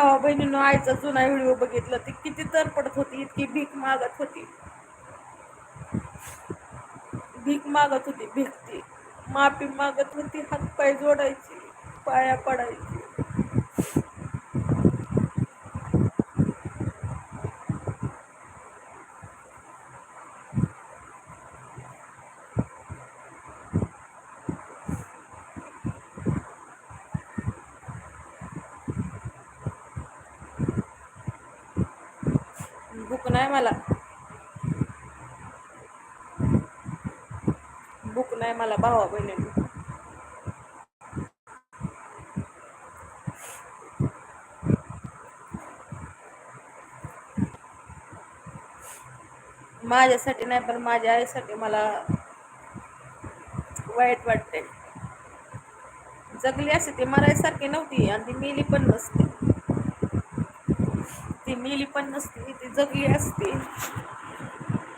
भावा बहिणीनं आईचा जुना व्हिडिओ बघितला ती किती तर पडत होती इतकी भीक मागत होती. भीक मागत होती भीक ती. माफी मागत होती हात पाय जोडायची पाया पडायची भूक नाही मला भूक नाही मला भावा बहिणी माझ्यासाठी नाही पण माझ्या आईसाठी मला वाईट वाटते जगली असते ती मरायसारखी नव्हती आणि ती मेली पण नसते. ती मेली पण नसती ती जगली असते.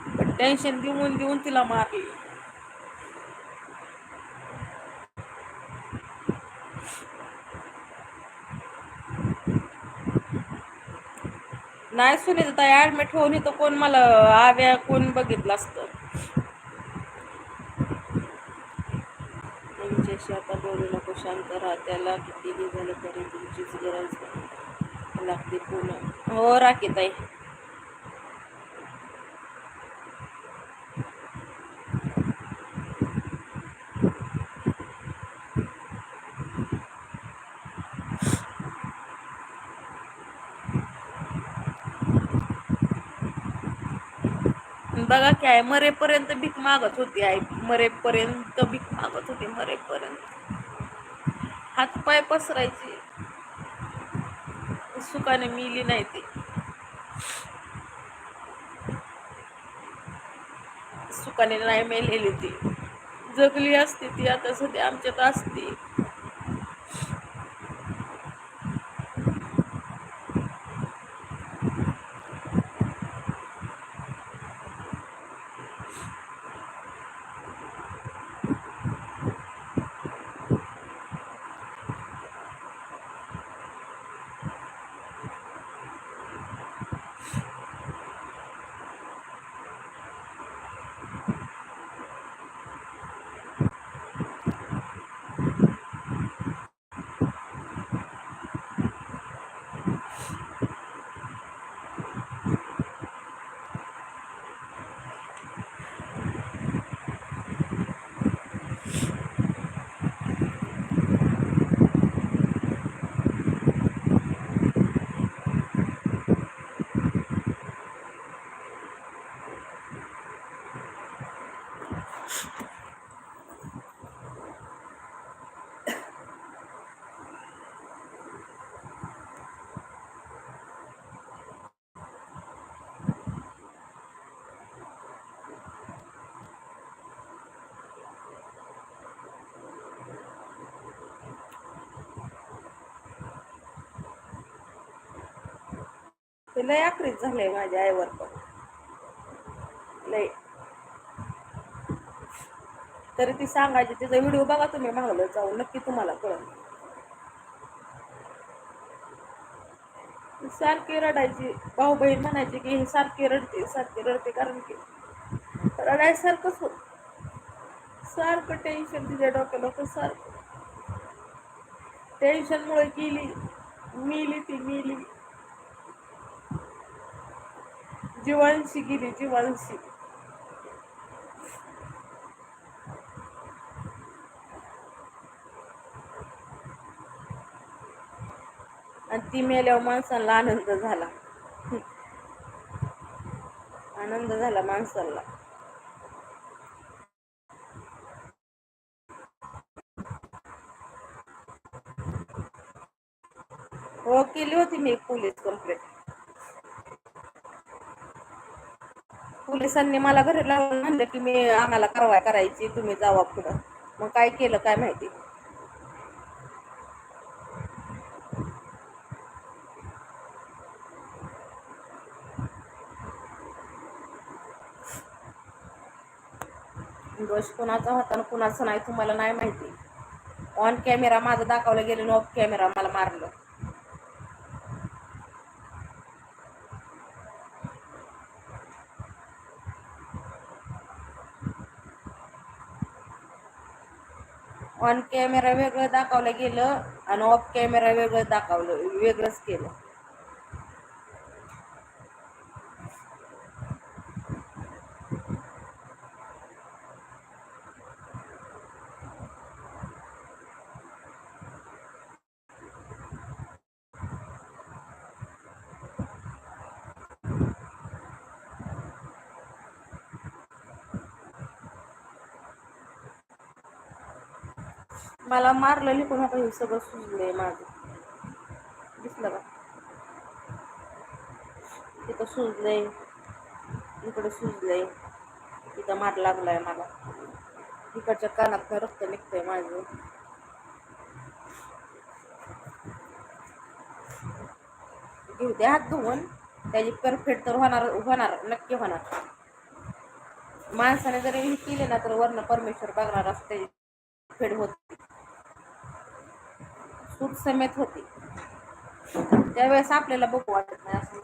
पण टेन्शन देऊन देऊन तिला मारली. नाही सुनील ताई ऍडमिट होऊन इथं कोण मला आव्या कोण बघितलं असतं. तुमच्याशी आता बोलू नको शांत राहा त्याला कितीही झालं तरी तुमचीच गरज लागते पूर्ण. हो राखी ताई. बघा काय मरेपर्यंत भीक मागत होती आई. मरेपर्यंत भीक मागत होती मरेपर्यंत. हातपाय पसरायचे. सुखाने मिली नाही ती. सुखाने नाही मेलेली ती. जगली असती ती आता सध्या आमच्यात असती. ते लय आक्रीत झालंय माझ्या आईवर पण. लय. तरी ती सांगायची तिचा व्हिडिओ बघा तुम्ही मागलं जाऊ नक्की तुम्हाला कळेल. सारखी रडायची भाऊ बहीण म्हणायची की हे सारखी रडते सारखी रडते कारण की रडायसारखंच होत. सारखं टेन्शन तिच्या डोक्याला होतं सारखं. टेन्शनमुळे गेली मिली ती मिली. जीवांशी गेली जीवांशी. आणि ती मेल्यावर माणसाला आनंद झाला. आनंद झाला माणसाला हो केली होती मी पोलीस कंप्लेंट पोलिसांनी मला घरी लावून म्हणलं की मी आम्हाला कारवाई करायची तुम्ही जावा पुढं. मग काय केलं काय माहिती? दोष कुणाचा होता आणि कुणाचा नाही तुम्हाला नाही माहिती. ऑन कॅमेरा माझं दाखवलं गेलं ऑफ कॅमेरा मला मारलं. ऑन कॅमेरा वेगळं दाखवलं गेलं आणि ऑफ कॅमेरा वेगळं दाखवलं वेगळंच केलं. मला मारलं लिहून आता हे सगळं सुजलंय माझं. दिसलं का? तिथं सुजलंय. इकडे सुजलंय. तिथं मार लागलाय मला. इकडच्या कानात रक्त निघतंय माझं. घेऊ दे हात धुवून. त्याची परफेक्ट तर होणार होणार नक्की होणार. माणसाने जरी हे केले ना तर वर्ण परमेश्वर बघणार असं त्याची फेड होत सूट समेत होते. त्यावेळेस आपल्याला बघू वाटत नाही असं.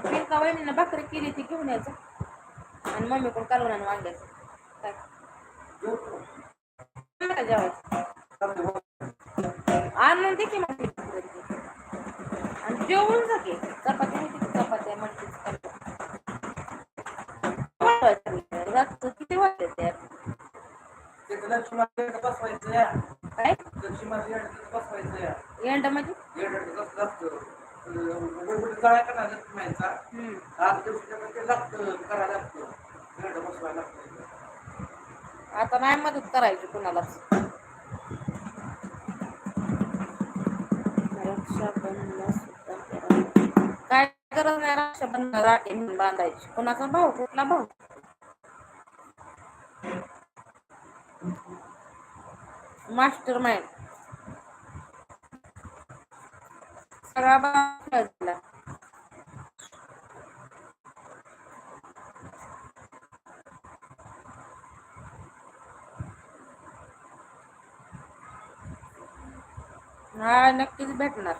पिंका वहिनीनं भाकरी केली ती घेऊन यायचं. आणि मम्मी पण कालवून आणि वांग्याचं. काय? जेवायचं? आणून दे की मग आणि जेवून जा की. चपाती होती की चपात्या म्हणते किती वाटत त्या तिथं लक्ष्मण येडं बसवायचं या. काय बसवायचं एंड म्हणजे करायला करायला आता नाही मदत करायची कुणालाच. काय गरज नाही रक्षाबंधन राखे म्हणून बांधायची. कुणाचा भाऊ? कुठला भाऊ? मास्टर माइंड सगळा बांधला हा नक्कीच भेटणार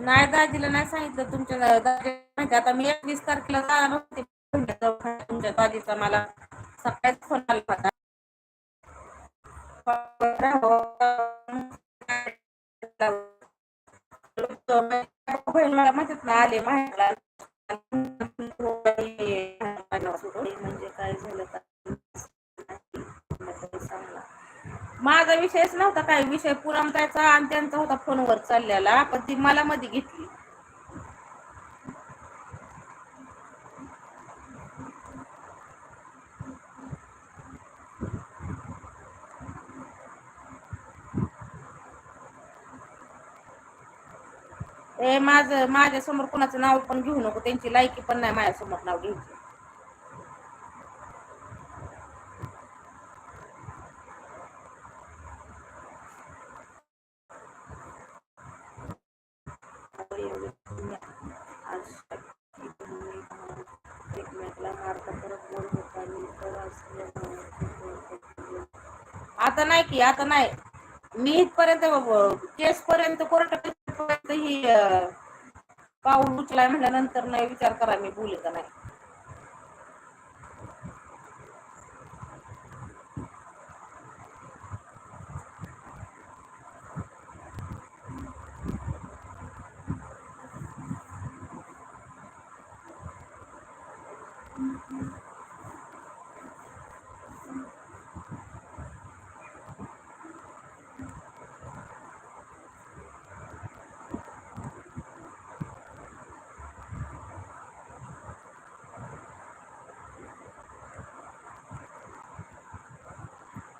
नाही दाजीला नाही सांगितलं तुमच्या दाजी आता मी एकवीस तारखेला जाणार होते. तुमच्या दाजीचा मला सकाळीच फोन आला होता. बहीण मला म्हणतात ना आले माहिती माझा विषयच नव्हता काय विषय. पुरमतायचा आणि त्यांचा होता फोनवर चाललेला पण ती मला मध्ये घेतली. ए माझं माझ्यासमोर कुणाचं नाव पण घेऊ नको त्यांची लायकी पण नाही माझ्यासमोर नाव घ्यायचं. एकमेकला मारता परत होता आता नाही की आता नाही. मी इथपर्यंत केस पर्यंत कोर्ट पर्यंत ही पाऊल उचलाय म्हटल्यानंतर नाही विचार करा मी बोले का नाही.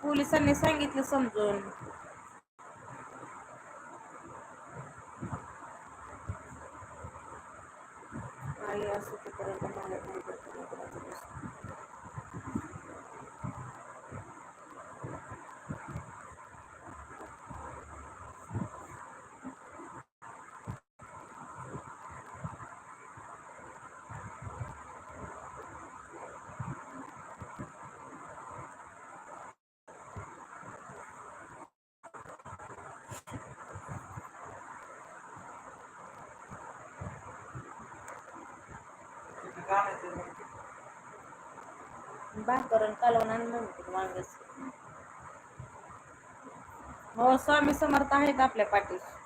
पोलिसांनी सांगितलं समजून. असं भाकरण नाही ते मग? कालवण म्हणते हो स्वामी समर्थ आहेत आपल्या पाठीशी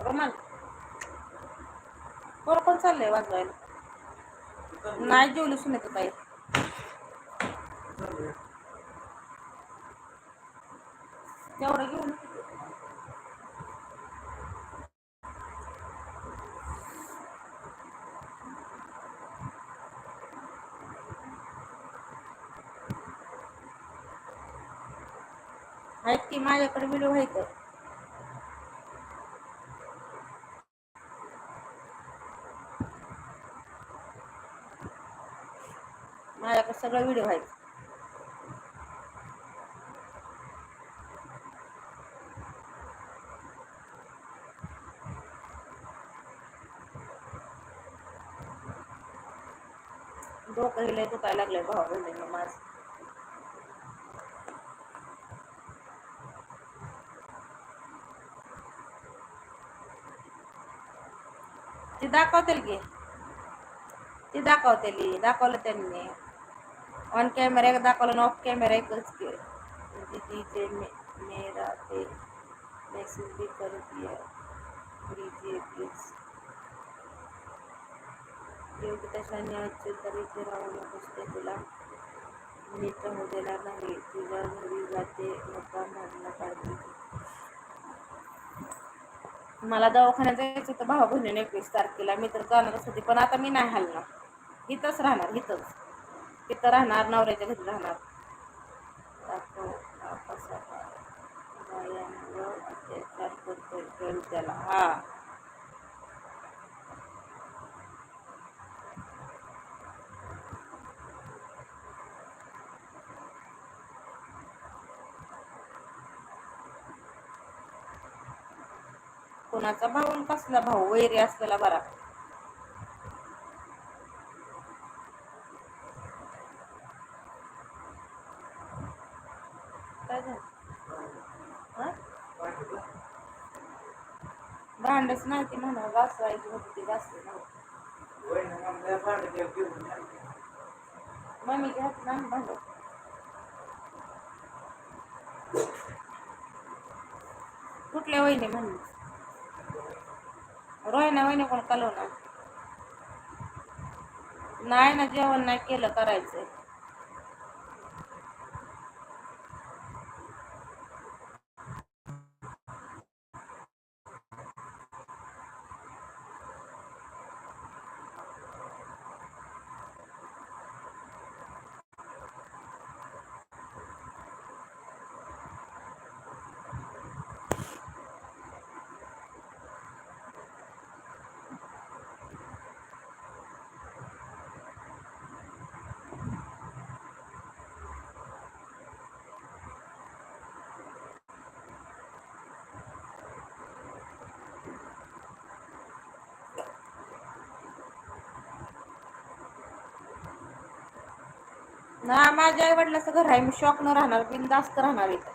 रोमान कोण कोण चाललंय वाजवायला? नाही जेवली सुनेत ताई तेवढं घेऊन ये. आहेत की माझ्याकडे व्हिडिओ आहेत? माझ्याकडे सगळे व्हिडिओ आहेत. डोकं हिलय दुखायला लागलंय भावा बहिणीनं माझं ती दाखवतील की ती दाखवतेली दाखवलं त्यांनी ऑन कॅमेरा एक दाखवलं ऑफ कॅमेरा एकच की दीदीचे मे मेरा ते मैसेज भी कर दिया दीजिए प्लीज योग्य तशाने आजचे तरीचे राहू नकोस ते तुला नीट होऊ देणार नाही तुझ्या घरी जाते नका भांडणं काढते मला दवाखान्यात जायचं होतं भावा बहिणीने एकवीस तारखेला. मी तर जाणारच होती पण आता मी नाही हलणार. इथंच राहणार इथंच. तिथं राहणार नवऱ्याच्या घरी राहणार. अत्याचार करतोय त्याला हा. कोणाचा भाऊ आणि कसला भाऊ? वैरी असलेला बरा. काय झालं? भांडच नाही ती म्हणा घासवायची होती ती घासली नव्हती. मम्मी घ्यात ना भांड. कुठल्या वहिनी म्हणली? रोहिना वहिनी कोण कलवणार? नाही ना जेवण नाही केलं करायचं. ना माझ्या आई वडिलाचं घर आहे. मी शॉक न राहणार बिनदास्त राहणार इथं.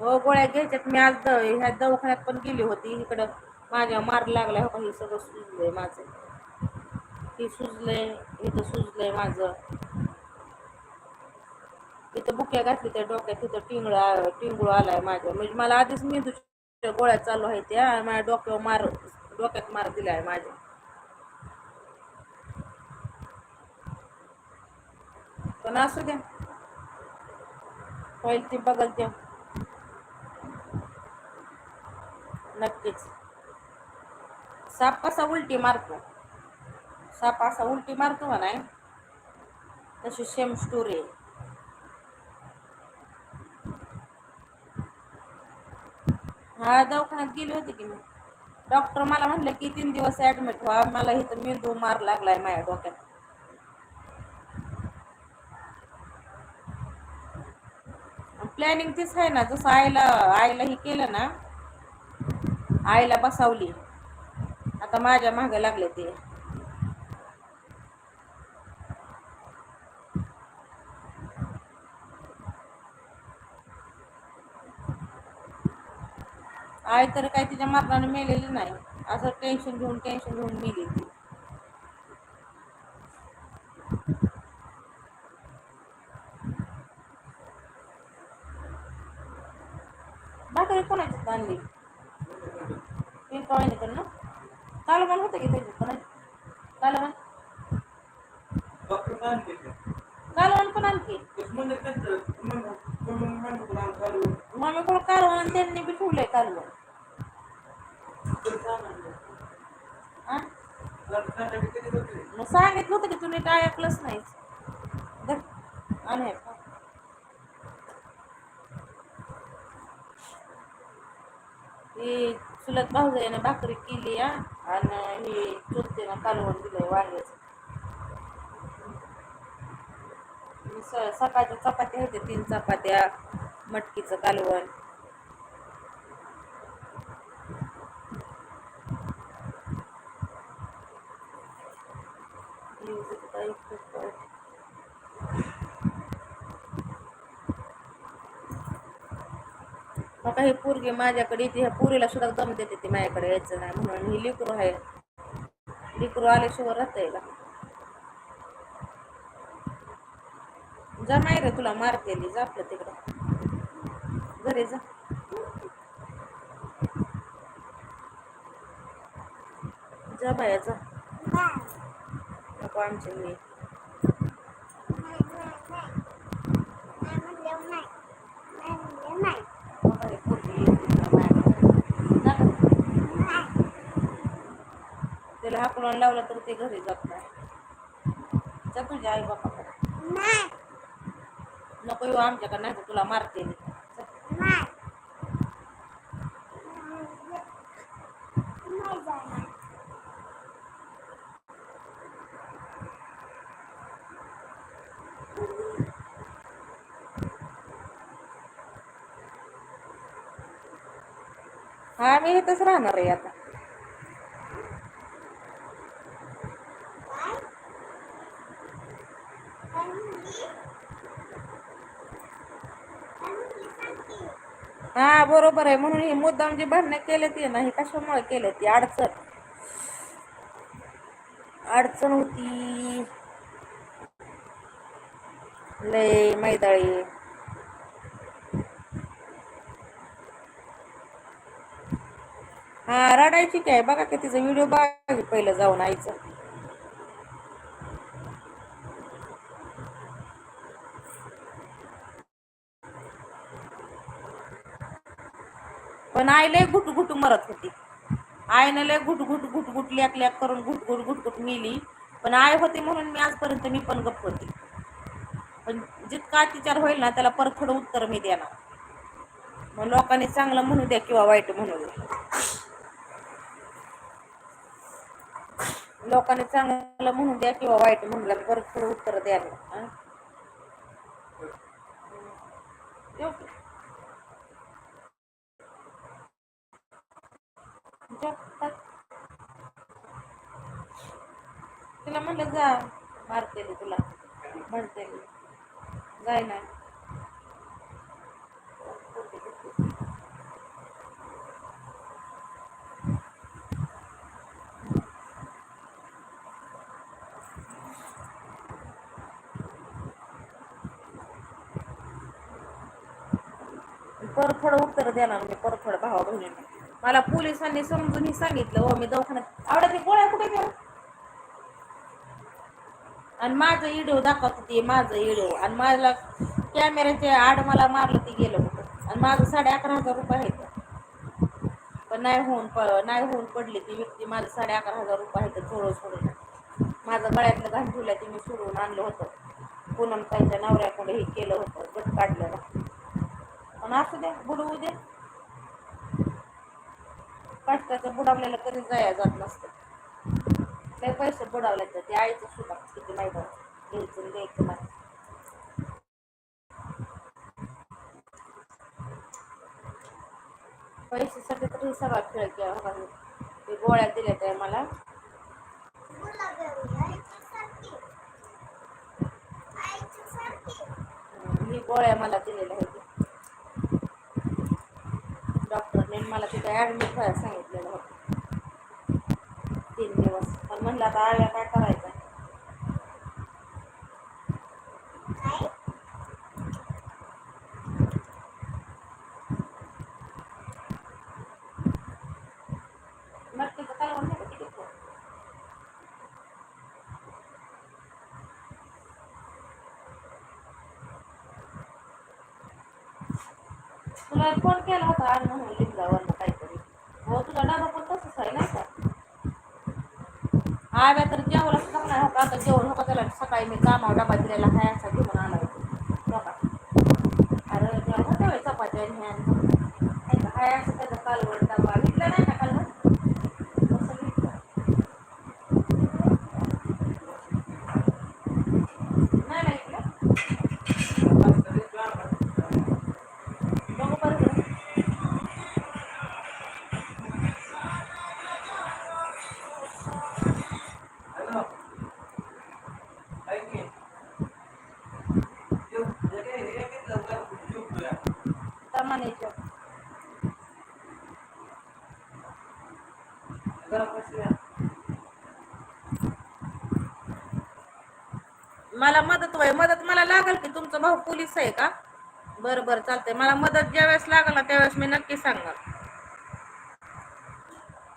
हो गोळ्या घ्यायच्यात. मी आज द ह्या दवाखान्यात पण गेली होती. इकडं माझ्या मार लागला हो का हे सगळं सुजलंय माझं. हे सुजलंय इथं सुजलंय माझं. तिथं बुक्या घातली त्या डोक्यात तिथं टिंगळ टिंगूळ आलाय माझ्या. म्हणजे मला आधीच मेंदूच्या गोळ्या चालू आहेत त्या माझ्या डोक्यावर मार डोक्यात मार दिलाय माझ्या. पण असू द्या. होईल ती बघल द्या नक्कीच. साप कसा उलटी मारतो? साप असा उलटी मारतो का नाही तशी सेम स्टोरी आहे. हा दवाखान्यात गेली होती की मी. डॉक्टर मला म्हटलं की तीन दिवस ऍडमिट व्हा. मला इथं मेंदू मार लागलाय माझ्या डोक्यात. प्लॅनिंग तीच आहे ना. जसं आईला आईला हे केलं ना आईला बसावली. आता माझ्या मागे लागले ते. आई तर काय तिच्या मरणाने मेलेली नाही. असं टेन्शन घेऊन टेन्शन घेऊन मेली ती भाकरी कोणाची आणली पिंपळवाणीकडनं कालवण होतं की त्याच्यात पण कालवण डॉक्टर सांगितले कालवण पण आणखी म्हणजे त्यांचं मग- मग- मग- मग तुला चालू मम्मी कोण कालवण आणि त्यांनी बी ठेवलंय कालवण तर सांगितलं. आ? डॉक्टर सांगितलं किती होते? मग सांगितलं होतं की तुम्ही काय ऐकलंच नाहीच धर. आण हे खा. ही चुलत भाकरी केली आ आणि हे चुलतीनं कालवण दिलं वांग्याचं. स- सकाळच्या चपात्या होते तीन चपात्या मटकीचं कालवण. मग हे पोरगी माझ्याकडे येते ह्या पोरीला सुद्धा दम देते ती माझ्याकडे यायचं नाही म्हणून ही लिकरू आहे. लिकरू आल्याशिवाय राहता येईल जा नाही रे तुला मारतेली जा आपलं तिकडं. घरी जा. जा बाया जा. नको आमच्या मी ही पोरगी येते तुला माझ्याकडे. जा घरी. त्याला हाकलून लावलं तर ते घरी जात नाही जा तुझ्या आई बापाकडे नको येऊ आमच्याकडे नाही तर तुला मारते मी. जा. हा मी इथंच राहणार आहे आता हा बरोबर आहे. म्हणून ही मुद्दाम जी भांडणं केले ती ना हे कशामुळे केले ती? अडचण. अडचण होती. लय मैदाळी. हा रडायची काय? बघा की तिचा व्हिडिओ बघा पहिलं जाऊन आईचं. पण आई लय घुट मरत होती. आईनं लय घुटघुट घुट लॅक लॅक करून घुटघुट घुटघुट मिली. पण आई होती म्हणून मी आजपर्यंत मी पण गप्प होती. पण जितका अतिचार होईल ना त्याला परखड उत्तर मी देणार. मग लोकांनी चांगलं म्हणू द्या किंवा वाईट म्हणू द्या. लोकांनी चांगलं म्हणू द्या किंवा वाईट म्हणू द्या परत थोडं उत्तर द्या ना. हं? येऊ की? जा, टाक. तिला म्हणलं जा मारते तुला. म्हणते मी. जाय ना. परफड थोडं उत्तर देणार मी परफड थोडं भावा बहिणींना मला पोलिसांनी समजून सांगितलं हो मी दवाखान्यात आवडत ते गोळ्या कुठे घ्या आणि माझं इडिओ दाखवत ते माझं इडिओ आणि मला कॅमेऱ्याचे आड मला मारलं ते गेलं होतं. आणि माझं साडे अकरा हजार रुपये आहेत. पण नाही होऊन प नाही होऊन पडली ती व्यक्ती. माझं साडे अकरा हजार रुपये आहेत थोडं सोडून माझं गळ्यातलं घाण ठेवलं ते मी सोडून आणलं होतं. पूनम ताईच्या नवऱ्याकडे हे केलं होतं गट काढलं पण असू द्या बुडवू द्या कष्टाचं बुडावलेलं कधी जाया जात नसतं. काही पैसे बुडावले तर ते आईचं सुद्धा किती माहिती घ्यायचं द्यायचं नाही. पैशासाठी तर हे सगळा खेळ केला मी. ते गोळ्या दिल्या त्या मला. ही गोळ्या मला दिलेल्या आहेत. डॉक्टरने मला तिथं ॲडमिट व्हायला सांगितलेलं होतं. तीन दिवस. पण म्हणलं आता आळ्या काय करायचं नक्कीच काय म्हणते का किती फोन? तुला फोन केला होता आज म्हणून लिंगावरनं काहीतरी. हो तुझा डबा पण तसंच आहे नाही का? आव्या तर जेवला सुद्धा नाही होता. आता जेवण होता त्याला सकाळी मी कामावर डबा दिलेला आहे असा घेऊन आला होता. बघा. अरे जेव्हा होत्या चपात्या आणि ह्या नाही का, हाय असं त्याचा कालवड डबा. घेतला नाही ना कालवड तसं घेतलं नाही नाही घेतलं बघू बरं बरं. हॅलो ऐक की. जेव- जे काही हे घेतलं का? जेवतोय. तमानेच्या जरा बसूया. मला मदत व्हाय मदत मला लागल की तुमचा भाऊ पोलीस आहे का? बरं बरं चालतंय. मला मदत ज्यावेळेस लागल ना त्यावेळेस मी नक्की सांगणार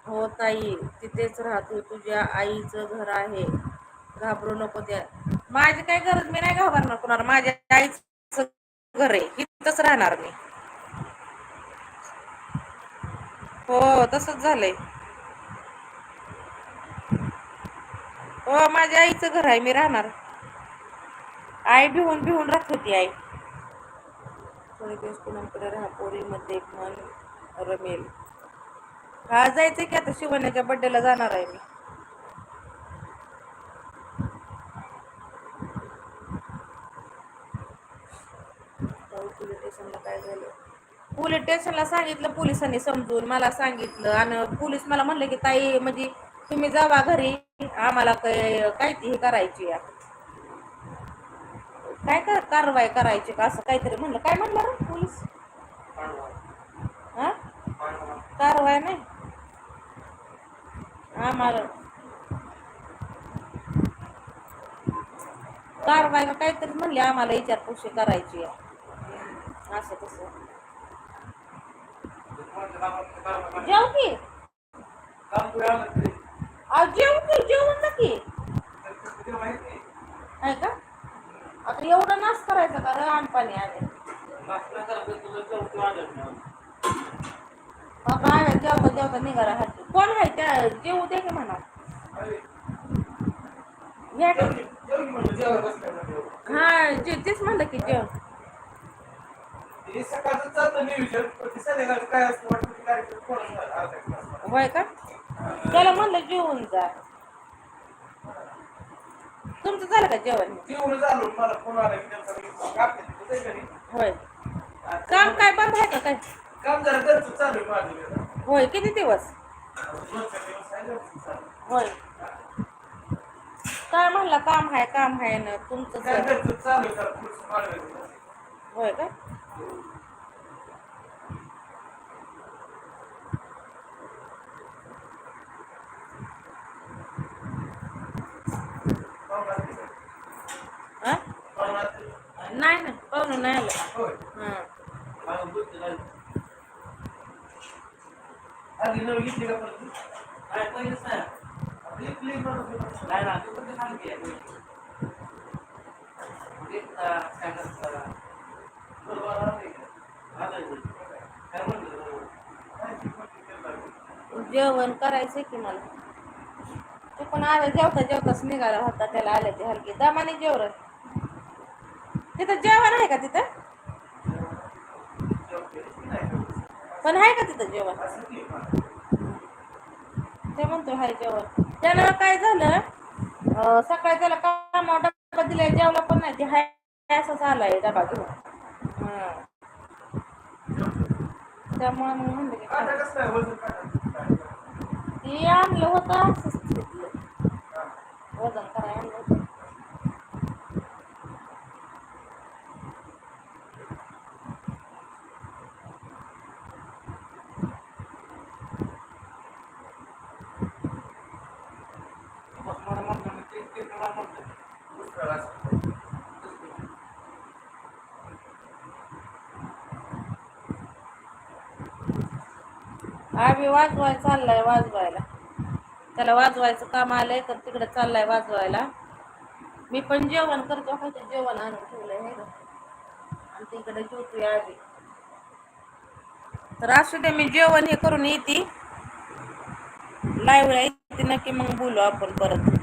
हो ताई तिथेच राहतो तुझ्या आईचं घर आहे. घाबरू नको त्या. माझी काय गरज मी नाही घाबरणार कुणाला. माझ्या आईचं घर आहे. इथंच राहणार मी. हो तसंच झालंय. हो माझ्या आईचं घर आहे मी राहणार. आई भिवून भिवून राहत होती आई. थोडे दिवस राहा पोरीमध्ये मन रमेल. हा जायचंय की आता शिवण्याच्या बड्डेला जाणार आहे मी. पोलीस स्टेशनला काय झालं? पोलीस स्टेशनला सांगितलं पोलिसांनी समजून मला सांगितलं. आणि पोलीस मला म्हणलं की ताई म्हणजे तुम्ही जावा घरी. आम्हाला काय काय करायची आहे? काय कर, कारवाई करायची का असं काहीतरी म्हणलं? काय म्हणलं रे पोलीस? कारवाई नाही? आम्हाला कारवाई काहीतरी म्हणले, आम्हाला विचारपूस करायची आहे. असं. जेव की. काम तुला आलं तरी. अहो, जेव की जेवण ना की आहे. का? आता एवढं नाश करायचं का? रे आणपाणी आले आहे जेवता जेवता निघाला हात. कोण आहे त्या? जेवू दे की म्हणा. जेवण. हा जे तेच म्हणलं की जेव. सकाळचं चालतं नियोजन, पण ते संध्याकाळचं काय असतं वाटतं ते कार्यक्रम कोणाचा? अर्धा एक तास. होय का? त्याला म्हणलं जेवून जा. तुमचं झालं का जेवण? जेवण झालं, मला फोन आला की त्यांचा मी कापते तिथं जाई घरी. होय. काम काय बंद आहे का काय? काम जरा घरचं चालू आहे माझं. होय किती दिवस? दोन चार दिवस आहे घरचं चालू. होय. काय म्हणलं काम आहे काम आहे ना. तुमचं काय सर घरचं चालू आहे जरा. थोडंसं माळवायचं. होय का पाहुणा तिथं. हा पाहुणा तिथं. नाही ना पाहुणं नाही आलं होय. हां हा, आधी नवी घेतली का परत आपली क्लीन बनवली बरोबर आली का? काय नाही ना पाहुणा नाही आला. जेवण करायचंय की मला? तू पण आला जेवता जेवताच निघाला होता त्याला आले ते हलकी. दमाने जेवण तिथं जेवण आहे का तिथं? पण आहे का तिथं जेवण? असं ते म्हणतो हाय जेवण. त्याला काय झालं सकाळी त्याला कामावर डबा दिलाय जेवला पण नाही. ते हाय असंच आलाय डबा घेऊन. हं. त्यामुळे मग म्हणलं की आणलं होतं. वजन करायला आणलं आम्ही वाजवाय चाललाय वाजवायला. त्याला वाजवायचं काम आलंय तर तिकडे चाललाय वाजवायला. मी पण जेवण करतो का ते जेवण आणून ठेवलंय हे आणि तिकडे जेवतोय आधी तर असू दे मी जेवण हे करून येते. लाईव्ह येते नक्की मग बोलू आपण परत.